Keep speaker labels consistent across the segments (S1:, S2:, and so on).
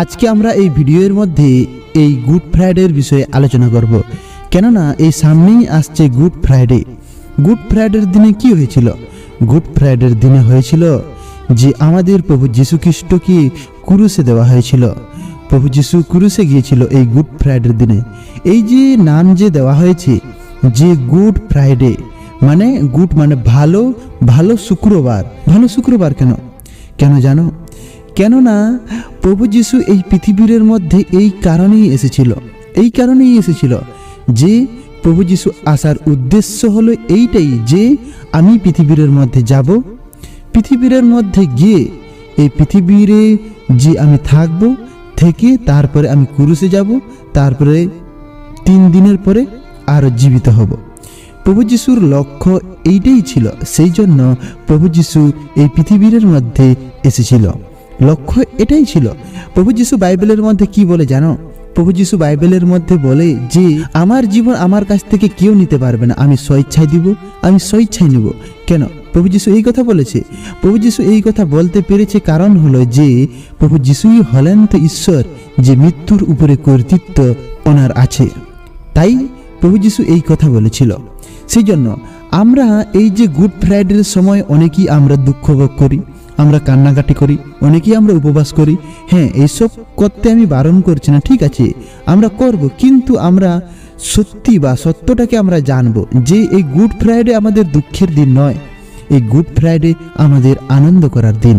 S1: আজকে আমরা এই ভিডিওর মধ্যে এই গুড ফ্রাইডের বিষয়ে আলোচনা করব। কেননা এই সামনেই আসছে গুড ফ্রাইডে। গুড ফ্রাইডের দিনে কি হয়েছিল? গুড ফ্রাইডের দিনে হয়েছিল যে আমাদের প্রভু যীশু খ্রিস্টকে কুরুসে দেওয়া হয়েছিল। প্রভু যীশু কুরুসে গিয়েছিল এই গুড ফ্রাইডের দিনে। এই যে নাম যে দেওয়া হয়েছে, যে গুড ফ্রাইডে মানে গুড মানে ভালো ভালো শুক্রবার। ভালো শুক্রবার কেন? কেন জানো? কেননা প্রভু যিশু এই পৃথিবীর মধ্যে এই কারণেই এসেছিল, এই কারণেই এসেছিল যে প্রভু যিশু আসার উদ্দেশ্য হলো এইটাই যে আমি পৃথিবীর মধ্যে যাব, পৃথিবীর মধ্যে গিয়ে এই পৃথিবীরে যে আমি থাকব থেকে তারপরে আমি কুরুসে যাব, তারপরে তিন দিনের পরে আরও জীবিত হব। প্রভু যিশুর লক্ষ্য এইটাই ছিল, সেই জন্য প্রভু যিশু এই পৃথিবীর মধ্যে এসেছিল। লক্ষ্য এটাই ছিল। প্রভু যিশু বাইবেলের মধ্যে কি বলে জানো? প্রভু যিশু বাইবেলের মধ্যে বলে যে, আমার জীবন আমার কাছ থেকে কেউ নিতে পারবে না। আমি স্বেচ্ছায় দিব, আমি স্বেচ্ছায় নেব। কেন? প্রভু যিশু এই কথা বলেছে। প্রভু যিশু এই কথা বলতে পেরেছে কারণ হলো যে, প্রভু যিশুই হলেন তো ঈশ্বর, যে মৃত্যুর উপরে কর্তৃত্ব ওনার আছে। তাই প্রভু যিশু এই কথা বলেছিল। সেই জন্য আমরা এই যে গুড ফ্রাইডের সময় অনেকেই আমরা দুঃখ ভোগ করি। আমরা কান্নাকাটি করি, অনেকেই আমরা উপবাস করি। হ্যাঁ এইসব করতে আমি বারণ করছি না, ঠিক আছে? আমরা করব, কিন্তু আমরা সত্যি বা সত্যটাকে আমরা জানব যে এই গুড ফ্রাইডে আমাদের দুঃখের দিন নয়। এই গুড ফ্রাইডে আমাদের আনন্দ করার দিন।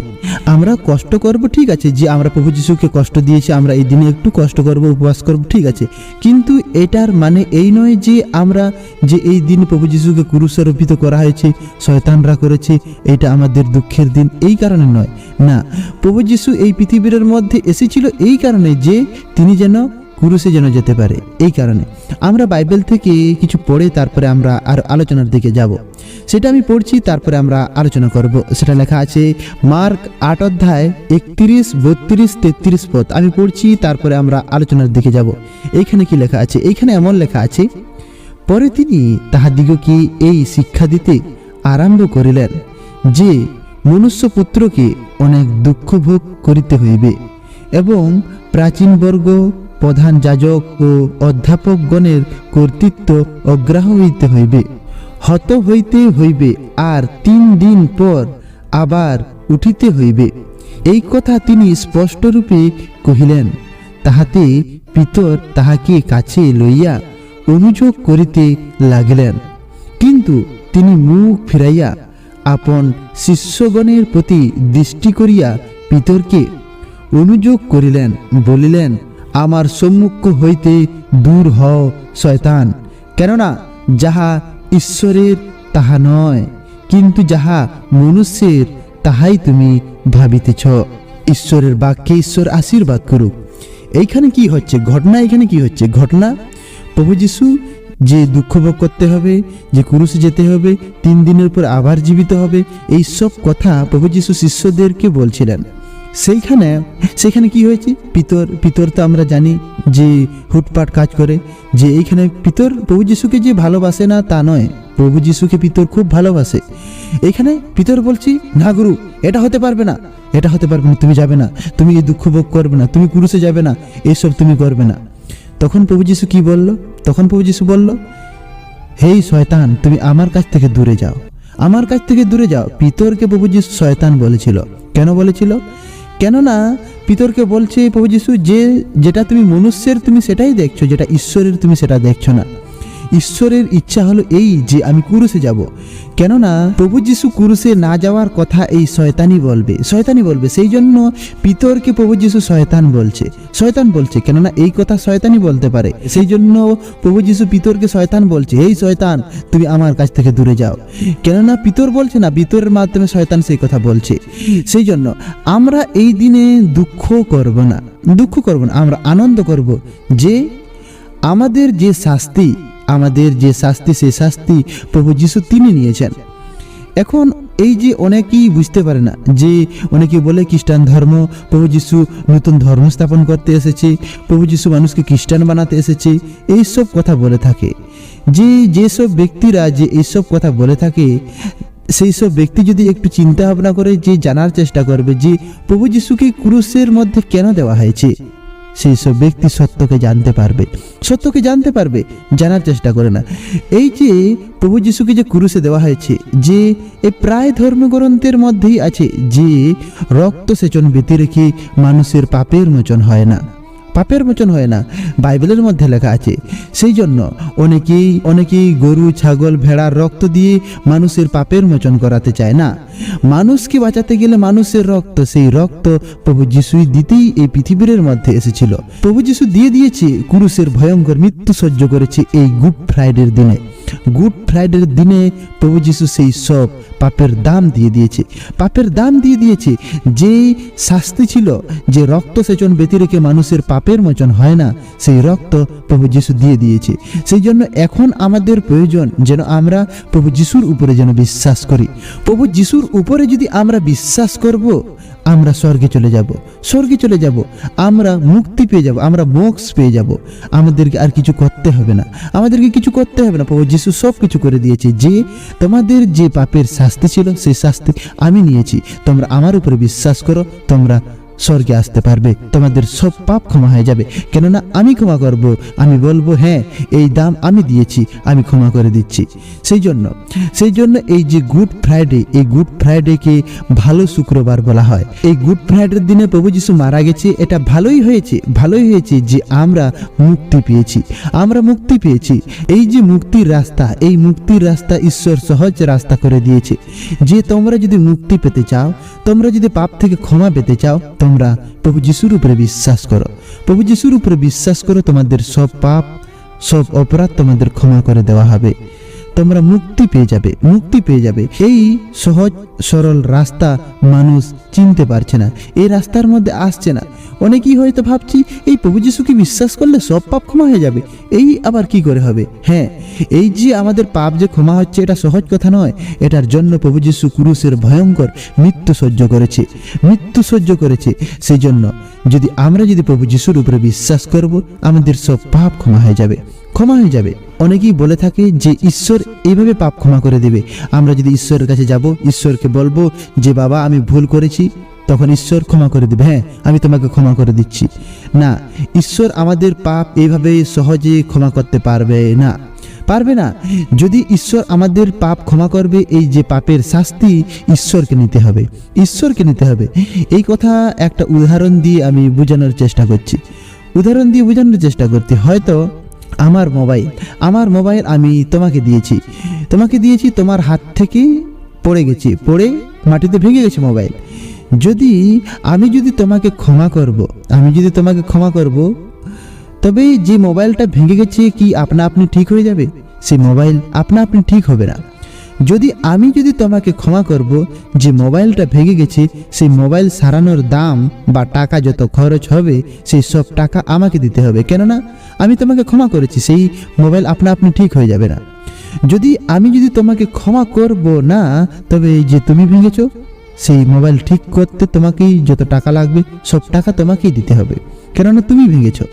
S1: আমরা কষ্ট করব, ঠিক আছে, যে আমরা প্রভু যিশুকে কষ্ট দিয়েছি, আমরা এই দিনে একটু কষ্ট করব, উপবাস করব, ঠিক আছে। কিন্তু এটার মানে এই নয় যে আমরা যে এই দিন প্রভু যিশুকে কুরুষারোপিত করা হয়েছে, শয়তানরা করেছে, এটা আমাদের দুঃখের দিন, এই কারণে নয়। না, প্রভু যিশু এই পৃথিবীর মধ্যে এসেছিল এই কারণে যে তিনি যেন কুরুষে যেন যেতে পারে, এই কারণে। আমরা বাইবেল থেকে কিছু পড়ে তারপরে আমরা আর আলোচনার দিকে যাব। সেটা আমি পড়ছি, তারপরে আমরা আলোচনা করব। সেটা লেখা আছে, মার্ক আট অধ্যায় একত্রিশ, বত্রিশ, তেত্রিশ পদ আমি পড়ছি, তারপরে আমরা আলোচনার দিকে যাব। এইখানে কি লেখা আছে? এইখানে এমন লেখা আছে, পরে তিনি তাহাদিগকে এই শিক্ষা দিতে আরম্ভ করিলেন যে মনুষ্যপুত্রকে অনেক দুঃখ ভোগ করিতে হইবে এবং প্রাচীনবর্গ প্রধান যাজক ও অধ্যাপকগণের কর্তৃত্ব অগ্রাহ হইতে হইবে। হত হইতে হইবে আর তিন দিন পর আবার উঠিতে হইবে। এই কথা তিনি স্পষ্টরূপে কহিলেন, তাহাতে পিতর তাহাকে কাছে লইয়া অনুযোগ করিতে লাগিলেন। কিন্তু তিনি মুখ ফিরাইয়া আপন শিষ্যগণের প্রতি দৃষ্টি করিয়া পিতরকে অনুযোগ করিলেন, বলিলেন আমার সম্মুখ হইতে দূর হও, শয়তান। কেননা যাহা ঈশ্বরের, তাহা নয়। কিন্তু যাহা মনুষ্যের, তাহাই তুমি ভাবিতেছ। ঈশ্বরের বাক্যে ঈশ্বর আশীর্বাদ করুক। এইখানে কি হচ্ছে? ঘটনা এখানে কি হচ্ছে? ঘটনা, প্রভু যিশু যে দুঃখ ভোগ করতে হবে, যে কুরুষে যেতে হবে, তিন দিনের পর আবার জীবিত হবে, এই সব কথা প্রভু যিশু শিষ্যদেরকে বলছিলেন। সেইখানে সেখানে কি হয়েছে? পিতর পিতর তো আমরা জানি যে হুটপাট কাজ করে, যে এইখানে পিতর প্রভু যিশুকে যে ভালোবাসে না তা নয়। প্রভু যিশুকে পিতর খুব ভালোবাসে। এখানে পিতর বলছি, না গুরু, এটা হতে পারবে না। এটা হতে পারবে না, তুমি যাবে না। তুমি এই দুঃখ ভোগ করবে না, তুমি কুরুষে যাবে না, এসব তুমি করবে না। তখন প্রভু যিশু কি বলল? তখন প্রভু যিশু বলল, হেই শয়তান, তুমি আমার কাছ থেকে দূরে যাও। আমার কাছ থেকে দূরে যাও। পিতরকে প্রভু যিশু শয়তান বলেছিল। কেন বলেছিল? কেননা পিতরকে বলছে প্রভু যিশু, যে যেটা তুমি মনুষ্যের তুমি সেটাই দেখছ, যেটা ঈশ্বরের তুমি সেটা দেখছ না। ঈশ্বরের ইচ্ছা হলো এই যে আমি কুরুসে যাব। কেননা প্রভু যিশু কুরুসে না যাওয়ার কথা এই শয়তানি বলবে। শয়তানি বলবে সেই জন্য পিতরকে প্রভু যিশু শয়তান বলছে। শয়তান বলছে, কেননা এই কথা শয়তানি বলতে পারে। সেই জন্য প্রভু যিশু পিতরকে শয়তান বলছে এই শয়তান, তুমি আমার কাছ থেকে দূরে যাও। কেননা পিতর বলছে না, পিতরের মাধ্যমে শয়তান সেই কথা বলছে। সেই জন্য আমরা এই দিনে দুঃখ করব না, দুঃখ করব না, আমরা আনন্দ করব যে আমাদের যে শাস্তি আমাদের যে শাস্তি, সেই শাস্তি প্রভু যিশু তিনি নিয়েছেন। এখন এই যে অনেকেই বুঝতে পারে না যে অনেকে বলে খ্রিস্টান ধর্ম, প্রভু যিশু নতুন ধর্ম স্থাপন করতে এসেছে, প্রভু যিশু মানুষকে খ্রিস্টান বানাতে এসেছে এই সব কথা বলে থাকে। যে যেসব ব্যক্তিরা যে এইসব কথা বলে থাকে সেই সব ব্যক্তি যদি একটু চিন্তা ভাবনা করে যে জানার চেষ্টা করবে যে প্রভু যিশুকে ক্রুশের মধ্যে কেন দেওয়া হয়েছে সেই সব ব্যক্তি সত্যকে জানতে পারবে। সত্যকে জানতে পারবে, জানার চেষ্টা করে না। এই যে প্রভু যিশুকে যে কুরুষে দেওয়া হয়েছে, যে এ প্রায় ধর্মগ্রন্থের মধ্যেই আছে, যে রক্ত সেচন ব্যতি রেখে মানুষের পাপের মোচন হয় না। পাপের মোচন হয় না, বাইবেলের মধ্যে লেখা আছে। সেই জন্য অনেকেই অনেকেই গরু, ছাগল ভেড়ার রক্ত দিয়ে মানুষের পাপের মোচন করাতে চায় না। মানুষকে বাঁচাতে গেলে মানুষের রক্ত, সেই রক্ত প্রভু যিশুই দিতেই এই পৃথিবীর মধ্যে এসেছিল। প্রভু যিশু দিয়ে দিয়েছে, কুরুষের ভয়ঙ্কর মৃত্যু সহ্য করেছে এই গুড ফ্রাইডের দিনে। গুড ফ্রাইডের দিনে প্রভু যিশু সেই সব পাপের দাম দিয়ে দিয়েছে। পাপের দাম দিয়ে দিয়েছে যেই শাস্তি ছিল, যে রক্ত সেচন ব্যতি রেখে মানুষের পাপের মোচন হয় না, সেই রক্ত প্রভু যিশু দিয়ে দিয়েছে। সেই জন্য এখন আমাদের প্রয়োজন যেন আমরা প্রভু যিশুর উপরে যেন বিশ্বাস করি। প্রভু যিশুর উপরে যদি আমরা বিশ্বাস করব, আমরা স্বর্গে চলে যাব, স্বর্গে চলে যাব, আমরা মুক্তি পেয়ে যাব, আমরা মোক্ষ পেয়ে যাব। আমাদেরকে আর কিছু করতে হবে না। আমাদেরকে কিছু করতে হবে না প্রভু যিশু সব কিছু করে দিয়েছে, যে তোমাদের যে পাপের শাস্তি ছিল, সেই শাস্তি আমি নিয়েছি। তোমরা আমার উপরে বিশ্বাস করো, তোমরা স্বর্গে আসতে পারবে, তোমাদের সব পাপ ক্ষমা হয়ে যাবে। কেননা আমি ক্ষমা করব, আমি বলব হ্যাঁ এই দাম আমি দিয়েছি, আমি ক্ষমা করে দিচ্ছি। সেই জন্য সেই জন্য এই যে গুড ফ্রাইডে এই গুড ফ্রাইডেকে ভালো শুক্রবার বলা হয়। এই গুড ফ্রাইডের দিনে প্রভু যিশু মারা গেছে, এটা ভালোই হয়েছে ভালোই হয়েছে যে আমরা মুক্তি পেয়েছি, আমরা মুক্তি পেয়েছি। এই যে মুক্তির রাস্তা, এই মুক্তির রাস্তা ঈশ্বর সহজ রাস্তা করে দিয়েছে। যে তোমরা যদি মুক্তি পেতে চাও, তোমরা যদি পাপ থেকে ক্ষমা পেতে চাও তোমরা প্রভু যিশুর উপরে বিশ্বাস করো। প্রভু যিশুর উপরে বিশ্বাস করো, তোমাদের সব পাপ, সব অপরাধ তোমাদের ক্ষমা করে দেওয়া হবে। তোমরা মুক্তি পেয়ে যাবে, মুক্তি পেয়ে যাবে। এই সহজ, সরল রাস্তা মানুষ চিনতে পারছে না। এই রাস্তার মধ্যে আসছে না। অনেকেই হয়তো ভাবছি, এই প্রভু যিশুকে বিশ্বাস করলে সব পাপ ক্ষমা হয়ে যাবে। এই আবার কি করে হবে? হ্যাঁ এই যে আমাদের পাপ যে ক্ষমা হচ্ছে, এটা সহজ কথা নয়। এটার জন্য প্রভু যিশু ক্রুশের ভয়ঙ্কর মৃত্যু সহ্য করেছে। মৃত্যু সহ্য করেছে। সেই জন্য যদি আমরা যদি প্রভু যিশুর উপরে বিশ্বাস করব, আমাদের সব পাপ ক্ষমা হয়ে যাবে। ক্ষমা হয়ে যাবে। অনেকেই বলে থাকে যে, ঈশ্বর এইভাবে পাপ ক্ষমা করে দেবে। আমরা যদি ঈশ্বরের কাছে যাব, ঈশ্বরকে বলব যে, বাবা, আমি ভুল করেছি। তখন ঈশ্বর ক্ষমা করে দেবে। হ্যাঁ আমি তোমাকে ক্ষমা করে দিচ্ছি। না, ঈশ্বর আমাদের পাপ এইভাবে সহজে ক্ষমা করতে পারবে না। পারবে না। যদি ঈশ্বর আমাদের পাপ ক্ষমা করবে, এই যে পাপের শাস্তি ঈশ্বরকে নিতে হবে। ঈশ্বরকে নিতে হবে। এই কথা একটা উদাহরণ দিয়ে আমি বোঝানোর চেষ্টা করছি। উদাহরণ দিয়ে বোঝানোর চেষ্টা করতে হয়তো আমার মোবাইল। আমার মোবাইল আমি তোমাকে দিয়েছি। তোমাকে দিয়েছি তোমার হাত থেকে পড়ে গেছে, পড়ে মাটিতে ভেঙে গেছে মোবাইল। যদি আমি যদি তোমাকে ক্ষমা করব, আমি যদি তোমাকে ক্ষমা করব, তবে যে মোবাইলটা ভেঙে গেছে কি আপনা আপনি ঠিক হয়ে যাবে? সেই মোবাইল আপনা আপনি ঠিক হবে না। যদি আমি যদি তোমাকে ক্ষমা করব, যে মোবাইলটা ভেঙে গেছে, সেই মোবাইল সারানোর দাম বা টাকা যত খরচ হবে, সেই সব টাকা আমাকে দিতে হবে। কেননা, আমি তোমাকে ক্ষমা করেছি, সেই মোবাইল আপনা আপনি ঠিক হয়ে যাবে না। যদি আমি যদি তোমাকে ক্ষমা করব না, তবে যে তুমি ভেঙেছো, সেই মোবাইল ঠিক করতে তোমাকেই যত টাকা লাগবে, সব টাকা তোমাকেই দিতে হবে। কেননা, তুমি ভেঙেছো।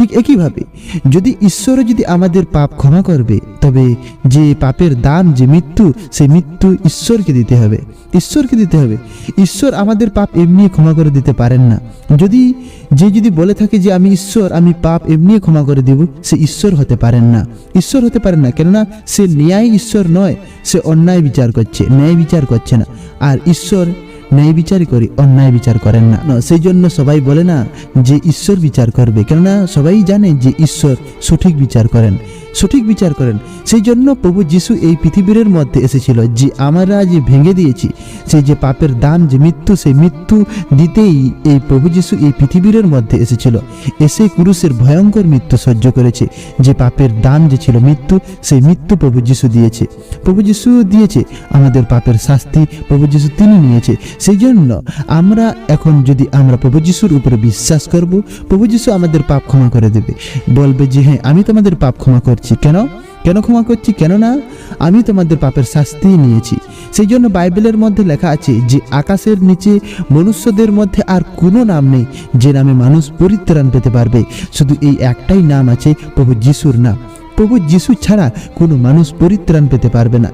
S1: ঠিক একইভাবে যদি ঈশ্বর যদি আমাদের পাপ ক্ষমা করবে, তবে যে পাপের দান, যে মৃত্যু সেই মৃত্যু ঈশ্বরকে দিতে হবে। ঈশ্বরকে দিতে হবে। ঈশ্বর আমাদের পাপ এমনি ক্ষমা করে দিতে পারেন না। যদি, যে যদি বলে থাকে যে আমি ঈশ্বর, আমি পাপ এমনি ক্ষমা করে দেব, সে ঈশ্বর হতে পারেন না। ঈশ্বর হতে পারেন না, কেননা সে ন্যায় ঈশ্বর নয়, সে অন্যায় বিচার করছে, ন্যায় বিচার করছে না। আর ঈশ্বর ন্যায় বিচার করে, অন্যায় বিচার করেন না। সেই জন্য সবাই বলে না যে ঈশ্বর বিচার করবে। কেননা সবাই জানে যে ঈশ্বর সঠিক বিচার করেন। সঠিক বিচার করেন। সেই জন্য প্রভু যিশু এই পৃথিবীর মধ্যে এসেছিল যে আমরা যে ভেঙে দিয়েছি সেই যে পাপের দাম যে মৃত্যু, সেই মৃত্যু দিতেই এই প্রভু যিশু এই পৃথিবীর মধ্যে এসেছিল। এসে কুরুষের ভয়ঙ্কর মৃত্যু সহ্য করেছে, যে পাপের দাম যে ছিল মৃত্যু, সেই মৃত্যু প্রভু যিশু দিয়েছে। প্রভু যিশু দিয়েছে আমাদের পাপের শাস্তি, প্রভু যিশু তিনি নিয়েছে। সেই জন্য আমরা এখন যদি আমরা প্রভু যিশুর উপরে বিশ্বাস করব, প্রভু যিশু আমাদের পাপ ক্ষমা করে দেবে। বলবে যে হ্যাঁ আমি তোমাদের পাপ ক্ষমা করছি। কেন? কেন ক্ষমা করছি? কেন না আমি তোমাদের পাপের শাস্তি নিয়েছি। সেই জন্য বাইবেলের মধ্যে লেখা আছে যে, আকাশের নিচে মনুষ্যদের মধ্যে আর কোনো নাম নেই যে নামে মানুষ পরিত্রাণ পেতে পারবে। শুধু এই একটাই নাম আছে, প্রভু যিশুর নাম। প্রভু যিশু ছাড়া কোনো মানুষ পরিত্রাণ পেতে পারবে না।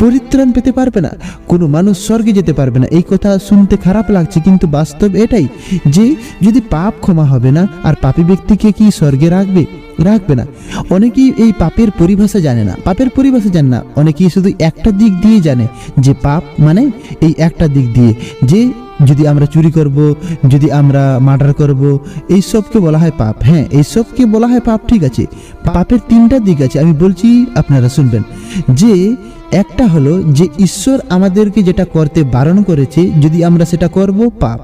S1: পরিত্রাণ পেতে পারবে না, কোনো মানুষ স্বর্গে যেতে পারবে না। এই কথা শুনতে খারাপ লাগছে, কিন্তু বাস্তব এটাই যে যদি পাপ ক্ষমা হবে না, আর পাপী ব্যক্তিকে কি স্বর্গে রাখবে? রাখবে না। অনেকেই এই পাপের পরিভাষা জানে না। পাপের পরিভাষা জানে না। অনেকেই শুধু একটা দিক দিয়ে জানে যে পাপ মানে এই একটা দিক দিয়ে যে যদি আমরা চুরি করব, যদি আমরা মার্ডার করব, এই সবকে বলা হয় পাপ? হ্যাঁ এই সবকে বলা হয় পাপ? ঠিক আছে। পাপের তিনটা দিক আছে। আমি বলছি, আপনারা শুনবেন। যে একটা হলো যে ঈশ্বর আমাদেরকে যেটা করতে বারণ করেছে, যদি আমরা সেটা করব, পাপ।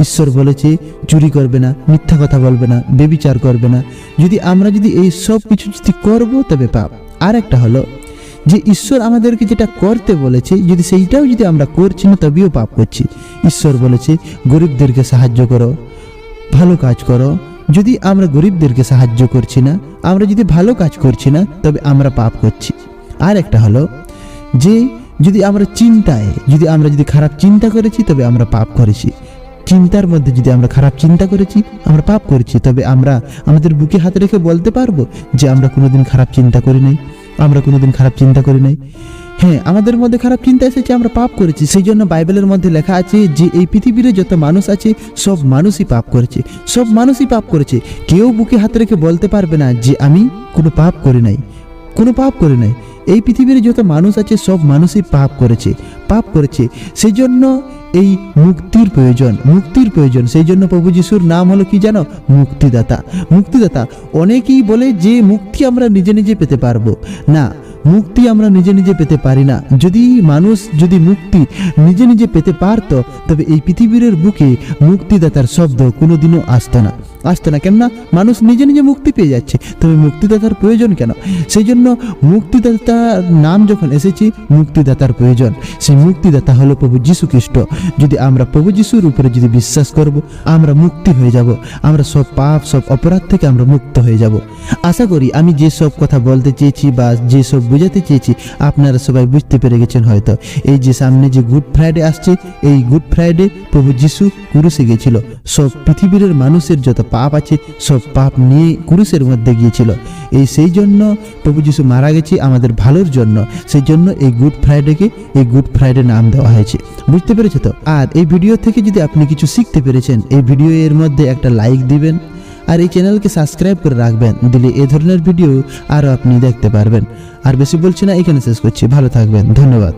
S1: ঈশ্বর বলেছে, চুরি করবে না, মিথ্যা কথা বলবে না, বেবিচার করবে না। যদি আমরা যদি এই সব কিছু যদি করব, তবে পাপ। আর একটা হলো যে ঈশ্বর আমাদেরকে যেটা করতে বলেছে, যদি সেইটাও যদি আমরা করছি না, তবেও পাপ করছি। ঈশ্বর বলেছে, গরিবদেরকে সাহায্য করো, ভালো কাজ করো। যদি আমরা গরিবদেরকে সাহায্য করছি না, আমরা যদি ভালো কাজ করছি না, তবে আমরা পাপ করছি। আর একটা হলো যে, যদি আমরা চিন্তায়, যদি আমরা যদি খারাপ চিন্তা করেছি, তবে আমরা পাপ করেছি। চিন্তার মধ্যে যদি আমরা খারাপ চিন্তা করেছি, আমরা পাপ করেছি, তবে আমরা আমাদের বুকে হাত রেখে বলতে পারব যে আমরা কোনোদিন খারাপ চিন্তা করি নাই আমরা কোনোদিন খারাপ চিন্তা করি নাই। হ্যাঁ আমাদের মধ্যে খারাপ চিন্তা এসেছে, আমরা পাপ করেছি। সেই জন্য বাইবেলের মধ্যে লেখা আছে যে এই পৃথিবীতে যত মানুষ আছে, সব মানুষই পাপ করেছে। সব মানুষই পাপ করেছে। কেউ বুকে হাত রেখে বলতে পারবে না যে আমি কোনো পাপ করি নাই। কোনো পাপ করি নাই। এই পৃথিবীর যত মানুষ আছে, সব মানুষই পাপ করেছে। পাপ করেছে। সেই জন্য এই মুক্তির প্রয়োজন মুক্তির প্রয়োজন। সেই জন্য প্রভু যিশুর নাম হলো কি জানো? মুক্তিদাতা। মুক্তিদাতা অনেকেই বলে যে মুক্তি আমরা নিজে নিজে পেতে পারব। না, মুক্তি আমরা নিজে নিজে পেতে পারি না। যদি মানুষ যদি মুক্তি নিজে নিজে পেতে পারতো, তবে এই পৃথিবীর বুকে মুক্তিদাতার শব্দ কোনোদিনও আসতো না। আসতো না। কেননা মানুষ নিজে নিজে মুক্তি পেয়ে যাচ্ছে। তবে মুক্তিদাতার প্রয়োজন কেন? সেই জন্য মুক্তিদাতার নাম যখন এসেছে, মুক্তিদাতার প্রয়োজন। সেই মুক্তিদাতা হলো প্রভু যীশু খ্রিস্ট যদি আমরা প্রভু যিশুর উপরে যদি বিশ্বাস করব, আমরা মুক্তি হয়ে যাব। আমরা সব পাপ, সব অপরাধ থেকে আমরা মুক্ত হয়ে যাব। আশা করি আমি যে সব কথা বলতে চেয়েছি বা যে সব বোঝাতে চেয়েছি, আপনারা সবাই বুঝতে পেরে গেছেন হয়তো। এই যে সামনে যে গুড ফ্রাইডে আসছে, এই গুড ফ্রাইডে প্রভু যিশু কুরুসে গিয়েছিল সব পৃথিবীর মানুষের যত পাপ আছে, সব পাপ নিয়ে কুরুসের মধ্যে গিয়েছিল। এই সেই জন্য প্রভু যিশু মারা গেছে আমাদের ভালোর জন্য। সেই জন্য এই গুড ফ্রাইডেকে এই গুড ফ্রাইডে নাম দেওয়া হয়েছে। বুঝতে পেরেছ তো? আর এই ভিডিও থেকে যদি আপনি কিছু শিখতে পেরেছেন, এই ভিডিও এর মধ্যে একটা লাইক দিবেন আর এই চ্যানেলকে সাবস্ক্রাইব করে রাখবেন। দিলে এ ধরনের ভিডিও আরও আপনি দেখতে পারবেন। আর বেশি বলছি না, এখানে শেষ করছি। ভালো থাকবেন। ধন্যবাদ।